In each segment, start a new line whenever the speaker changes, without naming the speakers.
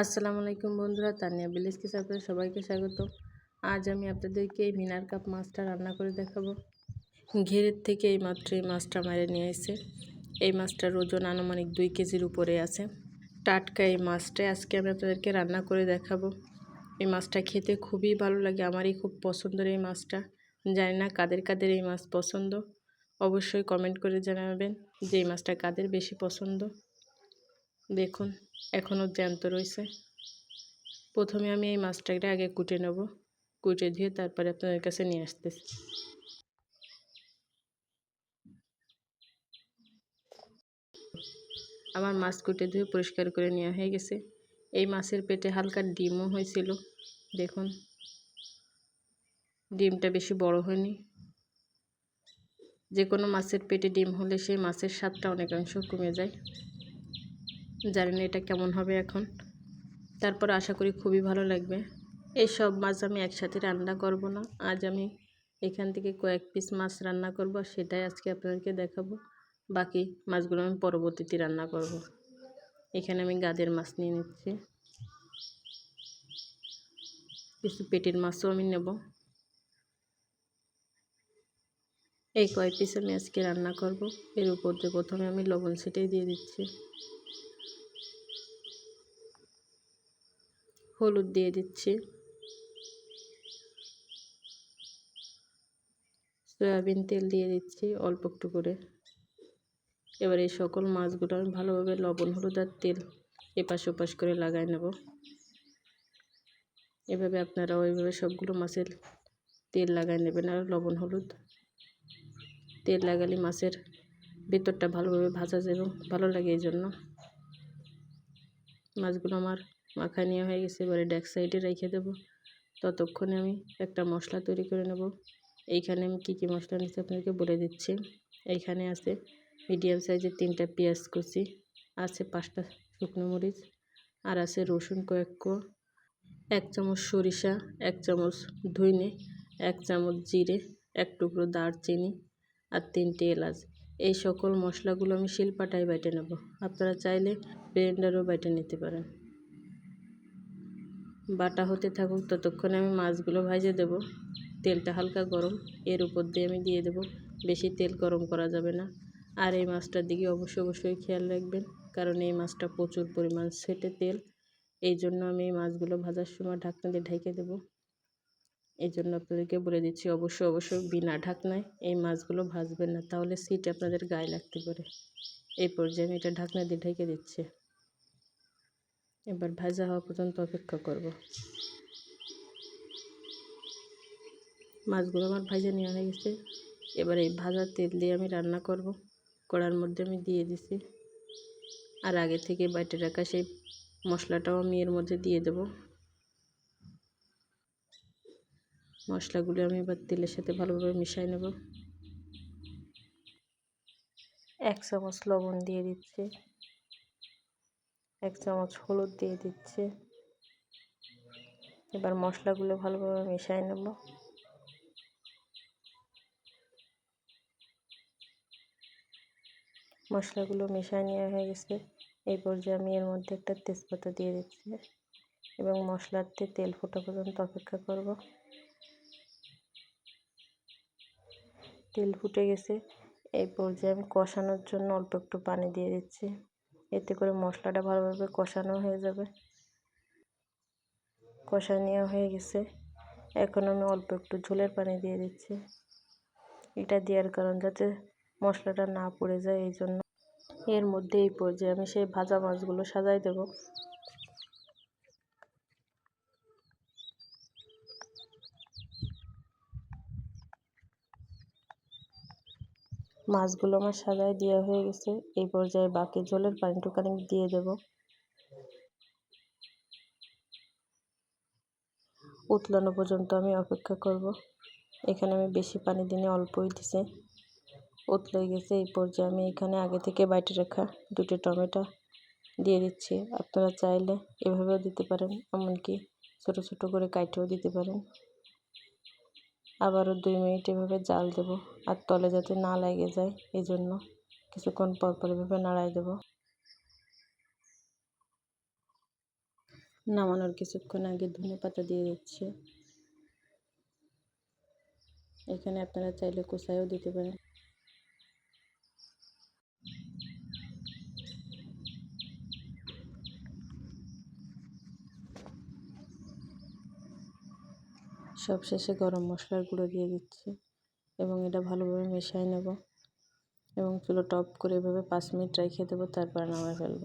আসসালামু আলাইকুম বন্ধুরা, তানিয়া বিলিস কিস সবাইকে স্বাগত। আজ আমি আপনাদেরকে এই মিনার কাপ মাছটা রান্না করে দেখাবো। ঘেরের থেকে এই মাত্র এই মাছটা মারে নিয়ে এসে এই মাছটার ওজন আনুমানিক দুই কেজির উপরে আছে। টাটকা এই মাছটাই আজকে আমি আপনাদেরকে রান্না করে দেখাবো। এই মাছটা খেতে খুবই ভালো লাগে, আমারই খুব পছন্দের এই মাছটা। জানি না কাদের কাদের এই মাছ পছন্দ। অবশ্যই কমেন্ট করে জানাবেন যে এই মাছটা কাদের বেশি পছন্দ। দেখুন এখনও জ্যান্ত রয়েছে। প্রথমে আমি এই মাছটাকে আগে কুটে নেব। কুটে ধুয়ে তারপরে আপনাদের কাছে নিয়ে আসতেছি। আমার মাছ কুটে ধুয়ে পরিষ্কার করে নেওয়া হয়ে গেছে। এই মাছের পেটে হালকা ডিমও হয়েছিল। দেখুন, ডিমটা বেশি বড় হয়নি। যে কোনো মাছের পেটে ডিম হলে সেই মাছের স্বাদটা অনেকাংশ কমে যায়। জানি না এটা কেমন হবে এখন। তারপর আশা করি খুবই ভালো লাগবে। এই সব মাছ আমি একসাথে রান্না করব না। আজ আমি এখান থেকে কয়েক পিস মাছ রান্না করব, সেটাই আজকে আপনাদেরকে দেখাবো। বাকি মাছগুলো আমি পরবর্তীতে রান্না করব। এখানে আমি গাদের মাছ নিয়ে নিচ্ছি। কিছু পেটের মাছও আমি নেব। এই কয়েক পিস আমি আজকে রান্না করব। এর উপর দিয়ে প্রথমে আমি লবণ ছিটিয়ে দিয়ে দিচ্ছি। হলুদ দিয়ে দিচ্ছি। সয়াবিন তেল দিয়ে দিচ্ছি, অল্প একটু করে। এবার এই সকল মাছগুলো আমি ভালোভাবে লবণ, হলুদ আর তেল এপাশ ওপাশ করে লাগাই নেব। এভাবে আপনারা ওইভাবে সবগুলো মাছের তেল লাগাই নেবেন আর লবণ, হলুদ তেল লাগালে মাছের ভেতরটা ভালোভাবে ভাজা যাবে ভালো লাগে এই জন্য। মাছগুলো আমার মাখা নেওয়া হয়ে গেছে, এবারে ড্যাক সাইডে রেখে দেবো। ততক্ষণে আমি একটা মশলা তৈরি করে নেব। এইখানে আমি কী কী মশলা নিচ্ছি আপনাদেরকে বলে দিচ্ছি। এইখানে আছে মিডিয়াম সাইজের তিনটা পেঁয়াজ কুচি, আছে পাঁচটা শুকনো মরিচ, আর আছে রসুন কয়েক কোয়া, এক চামচ সরিষা, এক চামচ ধইনে, এক চামচ জিরে, এক টুকরো দারচিনি, আর তিনটে এলাচ। এই সকল মশলাগুলো আমি শিলপাটায় বেটে নেব। আপনারা চাইলে ব্লেন্ডারও বেটে নিতে পারেন। বাটা হতে থাকুক, ততক্ষণে আমি মাছগুলো ভাজে দেব। তেলটা হালকা গরম। এর উপর দিয়ে আমি দিয়ে দেব। বেশি তেল গরম করা যাবে না। আর এই মাছটার দিকে অবশ্যই অবশ্যই খেয়াল রাখবেন, কারণ এই মাছটা প্রচুর পরিমাণ সেটে তেল। এই জন্য আমি এই মাছগুলো ভাজার সময় ঢাকনা দিয়ে ঢেকে দেব। এই জন্য আপনাদেরকে বলে দিচ্ছি অবশ্যই অবশ্যই বিনা ঢাকনায় এই মাছগুলো ভাজবেন না। তাহলে সিট আপনাদের গায়ে লাগতে পারে। এই পর্যায়ে আমি এটা ঢাকনা দিয়ে ঢেকে দিচ্ছি। এবার ভাজা হওয়া পর্যন্ত অপেক্ষা করব। মাছগুলো আমার ভাজা নেওয়া হয়ে গেছে। এবার এই ভাজা তেল দিয়ে আমি রান্না করব। কড়ার মধ্যে আমি দিয়ে দিছি। আর আগে থেকে বাইটে রাখা সেই মশলাটাও আমি এর মধ্যে দিয়ে দেব। মশলাগুলো আমি এবার তেলের সাথে ভালোভাবে মিশাই নেব। এক চামচ লবণ দিয়ে দিচ্ছি। এক চামচ হলুদ দিয়ে দিচ্ছি। এবার মশলাগুলো ভালোভাবে মিশিয়ে নেব। মশলাগুলো মিশিয়ে নেওয়া হয়ে গেছে। এই পর্যায়ে আমি এর মধ্যে একটা তেজপাতা দিয়ে দিচ্ছি এবং মশলাতে তেল ফোটা পর্যন্ত অপেক্ষা করব। তেল ফুটে গেছে। এই পর্যায়ে আমি কষানোর জন্য অল্প একটু পানি দিয়ে দিচ্ছি। এতে করে মশলাটা ভালোভাবে কষানো হয়ে যাবে। কষা নেওয়া হয়ে গেছে। এখন আমি অল্প একটু ঝোলের পানি দিয়ে দিচ্ছি। এটা দেওয়ার কারণ যাতে মশলাটা না পড়ে যায়, এই জন্য। এর মধ্যে এই পর্যায়ে আমি সেই ভাজা মাছগুলো সাজাই দেবো। মাছগুলো আমার সাজায় দেওয়া হয়ে গেছে। এই পর্যায়ে বাকি জলের পানিটুকু আমি দিয়ে দেব। উতলানো পর্যন্ত আমি অপেক্ষা করব। এখানে আমি বেশি পানি দিনে অল্পই দিছে। উতলে গেছে, এই পর্যায়ে আমি এখানে আগে থেকে বাইটে রাখা দুটো টমেটো দিয়ে দিচ্ছি। আপনারা চাইলে এভাবেও দিতে পারেন, এমনকি ছোটো ছোটো করে কাইটেও দিতে পারেন। আবারও দুই মিনিট এভাবে জাল দেব আর তলে যাতে না লেগে যায় এই জন্য কিছুক্ষণ পরপর পর এভাবে নাড়াই দেব। নামানোর কিছুক্ষণ আগে ধনে পাতা দিয়ে দিচ্ছি। এখানে আপনারা চাইলে কোচাইও দিতে পারেন। সব শেষে গরম মশলার গুঁড়ো দিয়ে দিচ্ছি এবং এটা ভালোভাবে মেশাই নেব এবং চুলো টপ করে এভাবে পাঁচ মিনিট রেখে দেবো, তারপর নামায় ফেলব।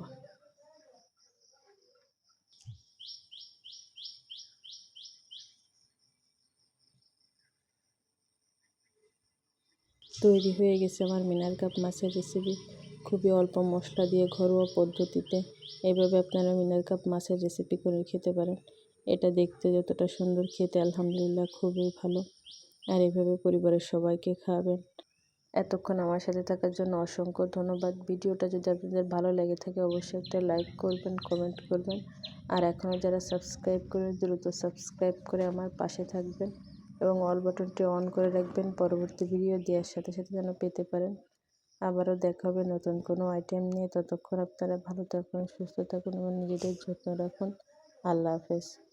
তৈরি হয়ে গেছে আমার মিনার কাপ মাছের রেসিপি খুবই অল্প মশলা দিয়ে ঘরোয়া পদ্ধতিতে এভাবে আপনারা মিনার কাপ মাছের রেসিপি করে খেতে পারেন। এটা দেখতে যতটা সুন্দর, খেতে আলহামদুলিল্লাহ খুবই ভালো। আর এভাবে পরিবারের সবাইকে খাওয়াবেন। এতক্ষণ আমার সাথে থাকার জন্য অসংখ্য ধন্যবাদ। ভিডিওটা যদি আপনাদের ভালো লেগে থাকে, অবশ্যই একটা লাইক করবেন, কমেন্ট করবেন। আর এখনও যারা সাবস্ক্রাইব করে দ্রুত সাবস্ক্রাইব করে আমার পাশে থাকবেন এবং অল বাটনটি অন করে রাখবেন। পরবর্তী ভিডিও দেওয়ার সাথে সাথে যেন পেতে পারেন। আবারও দেখা হবে নতুন কোনো আইটেম নিয়ে। ততক্ষণ আপনারা ভালো থাকুন, সুস্থ থাকুন এবং নিজেদের যত্ন রাখুন। আল্লাহ হাফেজ।